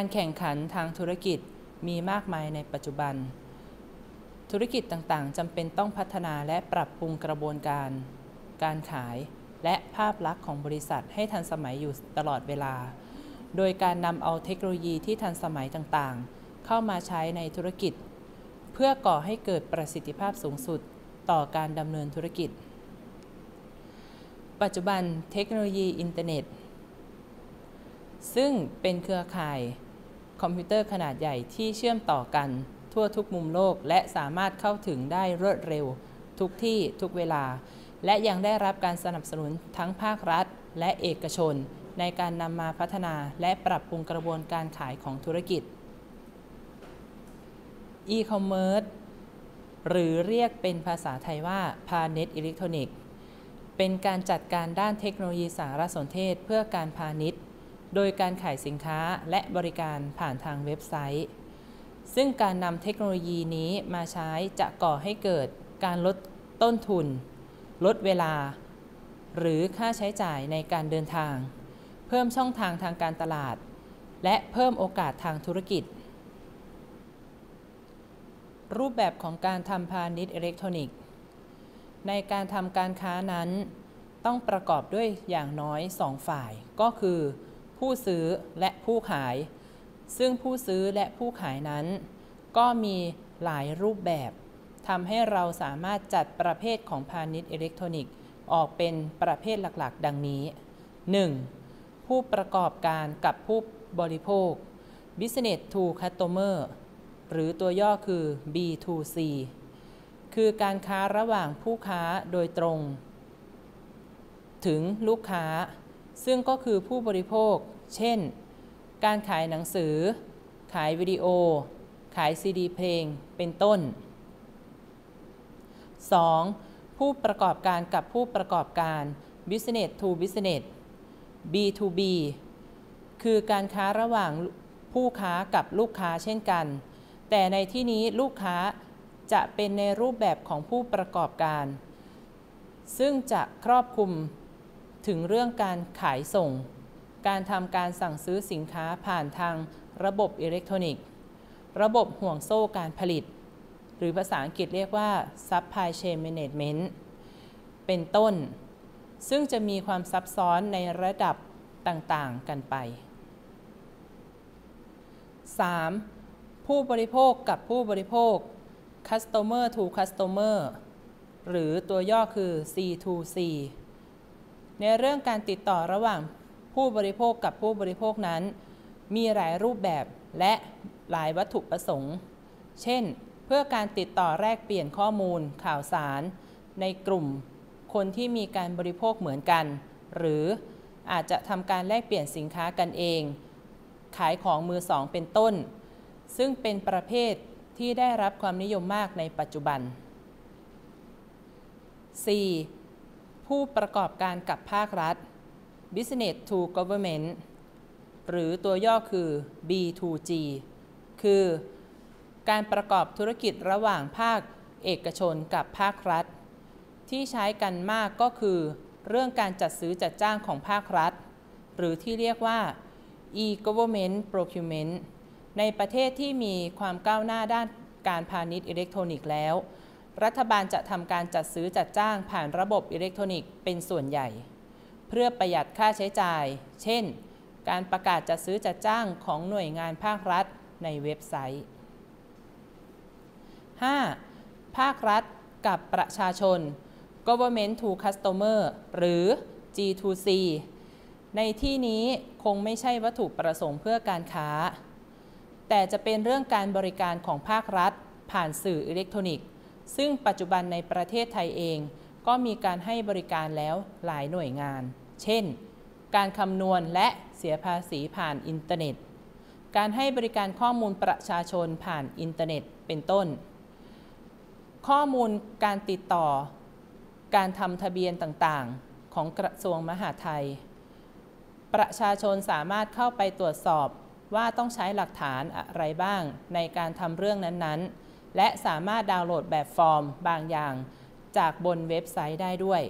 การแข่งขันทางธุรกิจมีมากมายในปัจจุบัน ธุรกิจต่างๆจำเป็นต้องพัฒนาและปรับปรุงกระบวนการ การขาย และภาพลักษณ์ของบริษัทให้ทันสมัยอยู่ตลอดเวลา โดยการนำเอาเทคโนโลยีที่ทันสมัยต่างๆ เข้ามาใช้ในธุรกิจ เพื่อก่อให้เกิดประสิทธิภาพสูงสุดต่อการดำเนินธุรกิจ ปัจจุบันเทคโนโลยีอินเทอร์เน็ตซึ่งเป็นเครือข่าย คอมพิวเตอร์ขนาดใหญ่ที่เชื่อมต่อกันทั่วทุกมุมโลก และสามารถเข้าถึงได้รวดเร็ว ทุกที่ทุกเวลา และยังได้รับการสนับสนุนทั้งภาครัฐ และเอกชน ในการนำมาพัฒนาและปรับปรุงกระบวนการขายของธุรกิจ e-commerce หรือเรียกเป็นภาษาไทยว่าพาณิชย์อิเล็กทรอนิกส์ เป็นการจัดการด้านเทคโนโลยีสารสนเทศเพื่อการพาณิชย์ โดยการขายสินค้าและบริการผ่านทางเว็บไซต์ ซึ่งการนำเทคโนโลยีนี้มาใช้จะก่อให้เกิดการลดต้นทุน ลดเวลา หรือค่าใช้จ่ายในการเดินทาง เพิ่มช่องทางทางการตลาด และเพิ่มโอกาสทางธุรกิจ รูปแบบของการทำพาณิชย์อิเล็กทรอนิกส์ ในการทำการค้านั้น ต้องประกอบด้วยอย่างน้อย 2 ฝ่ายก็คือ ผู้ซื้อและผู้ขาย ซึ่งผู้ซื้อและผู้ขายนั้น ก็มีหลายรูปแบบทำให้เราสามารถจัดประเภทของพาณิชย์อิเล็กทรอนิกส์ ออกเป็นประเภทหลักๆ ดังนี้ 1. ผู้ประกอบการกับผู้บริโภค Business to Customer หรือตัวย่อคือ B2C คือการค้าระหว่างผู้ค้าโดยตรง ถึงลูกค้า ซึ่งก็คือผู้บริโภค เช่น การขายหนังสือ ขายวิดีโอ ขายซีดีเพลง เป็นต้น 2. ผู้ประกอบการกับผู้ประกอบการ Business to Business B2B คือการค้าระหว่างผู้ค้ากับลูกค้าเช่นกัน แต่ในที่นี้ลูกค้าจะเป็นในรูปแบบของผู้ประกอบการ ซึ่งจะครอบคลุมถึงเรื่องการขายส่ง การทำการสั่งซื้อสินค้าผ่านทางระบบอิเล็กทรอนิกส์ ระบบห่วงโซ่การผลิต หรือภาษาอังกฤษเรียกว่า supply chain management เป็นต้น ซึ่งจะมีความซับซ้อนในระดับต่างๆกันไป 3. ผู้บริโภคกับผู้บริโภค customer to customer หรือตัวย่อคือ C2C ในเรื่องการติดต่อระหว่าง ผู้บริโภคกับผู้บริโภคนั้น มีหลายรูปแบบและหลายวัตถุประสงค์ เช่น เพื่อการติดต่อแลกเปลี่ยนข้อมูลข่าวสาร ในกลุ่ม คนที่มีการบริโภคเหมือนกัน หรืออาจจะทำการแลกเปลี่ยนสินค้ากันเอง ขายของมือสองเป็นต้น ซึ่งเป็นประเภทที่ได้รับความนิยมมากในปัจจุบัน 4. ผู้ประกอบการกับภาครัฐ Business to Government หรือตัวย่อคือ B2G คือการประกอบธุรกิจระหว่างภาคเอกชนกับภาครัฐ ที่ใช้กันมากก็คือ เรื่องการจัดซื้อจัดจ้างของภาครัฐ หรือที่เรียกว่า e-government procurement ในประเทศที่มีความก้าวหน้าด้านการพาณิชย์อิเล็กทรอนิกส์แล้ว รัฐบาลจะทำการจัดซื้อจัดจ้างผ่านระบบอิเล็กทรอนิกส์เป็นส่วนใหญ่ เพื่อประหยัดค่าใช้จ่าย เช่น การประกาศจัดซื้อจัดจ้างของหน่วยงานภาครัฐในเว็บไซต์ 5. ภาครัฐกับประชาชน government to customer หรือ G2C ในที่นี้คงไม่ใช่วัตถุประสงค์เพื่อการค้า แต่จะเป็นเรื่องการบริการของภาครัฐ ผ่านสื่ออิเล็กทรอนิกส์ ซึ่งปัจจุบันในประเทศไทยเอง ก็มีการให้บริการแล้วหลายหน่วยงาน เช่น การคำนวณและเสียภาษีผ่านอินเทอร์เน็ต การให้บริการข้อมูลประชาชนผ่านอินเทอร์เน็ตเป็นต้น ข้อมูลการติดต่อ การทำทะเบียนต่างๆ ของกระทรวงมหาดไทย ประชาชนสามารถเข้าไปตรวจสอบว่าต้องใช้หลักฐานอะไรบ้างในการทำเรื่องนั้นๆ และสามารถดาวน์โหลดแบบฟอร์มบางอย่าง จากบนเว็บไซต์ได้ด้วย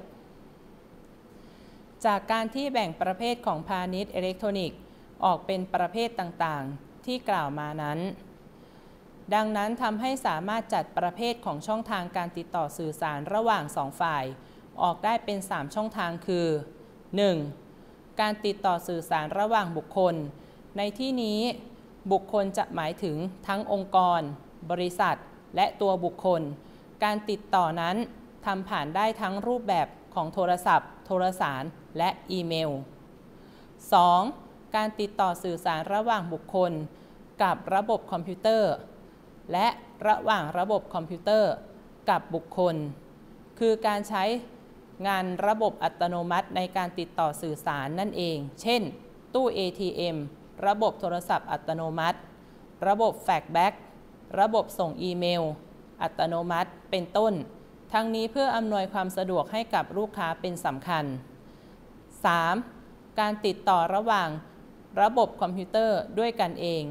จากการที่แบ่งประเภทของพาณิชย์อิเล็กทรอนิกส์ ออกเป็นประเภทต่างๆ ที่กล่าวมานั้น ดังนั้นทำให้สามารถจัดประเภทของช่องทางการติดต่อสื่อสารระหว่างสองฝ่าย ออกได้เป็น 3 ช่องทางคือ 1. การติดต่อสื่อสารระหว่างบุคคล ในที่นี้บุคคลจะหมายถึงทั้งองค์กร บริษัท และตัวบุคคล การติดต่อนั้น ทำผ่านได้ทั้งรูปแบบของโทรศัพท์ โทรสาร และอีเมล 2. การติดต่อสื่อสารระหว่างบุคคล กับระบบคอมพิวเตอร์ และระหว่างระบบคอมพิวเตอร์ กับบุคคล คือการใช้งานระบบอัตโนมัติในการติดต่อสื่อสารนั่นเอง เช่น ตู้ ATM ระบบโทรศัพท์อัตโนมัติ ระบบแฟกแบ็กระบบส่งอีเมล อัตโนมัติ เป็นต้น ทั้งนี้เพื่ออำนวยความสะดวกให้กับลูกค้าเป็นสำคัญ 3. การติดต่อระหว่างระบบคอมพิวเตอร์ด้วยกันเอง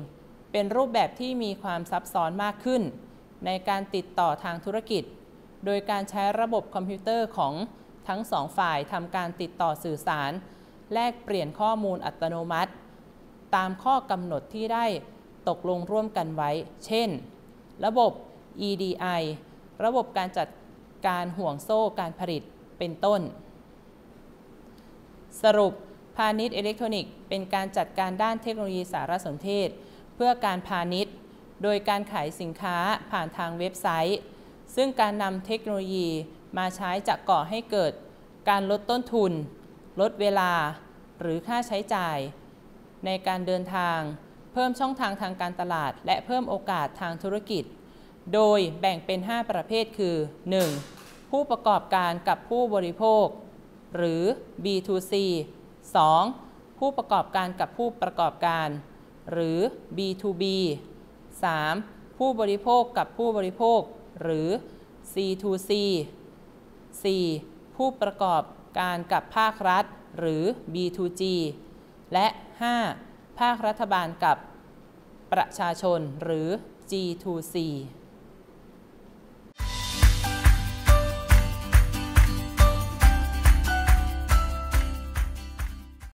เป็นรูปแบบที่มีความซับซ้อนมากขึ้น ในการติดต่อทางธุรกิจ โดยการใช้ระบบคอมพิวเตอร์ของทั้งสองฝ่ายทำการติดต่อสื่อสาร แลกเปลี่ยนข้อมูลอัตโนมัติ ตามข้อกำหนดที่ได้ตกลงร่วมกันไว้ เช่น ระบบ EDI ระบบการจัด การห่วงโซ่การผลิตเป็นต้น สรุปพาณิชย์อิเล็กทรอนิกส์เป็นการจัดการด้านเทคโนโลยีสารสนเทศ เพื่อการพาณิชย์ โดยการขายสินค้าผ่านทางเว็บไซต์ ซึ่งการนำเทคโนโลยีมาใช้จะก่อให้เกิด การลดต้นทุน ลดเวลา หรือค่าใช้จ่าย ในการเดินทาง เพิ่มช่องทางทางการตลาด และเพิ่มโอกาสทางธุรกิจ โดยแบ่งเป็น 5 ประเภทคือ 1. ผู้ประกอบการกับผู้บริโภค หรือ B2C 2. ผู้ประกอบการกับผู้ประกอบการ หรือ B2B 3. ผู้บริโภคกับผู้บริโภค หรือ C2C 4. ผู้ประกอบการกับภาครัฐ หรือ B2G และ 5. ภาครัฐบาลกับประชาชนหรือ G2C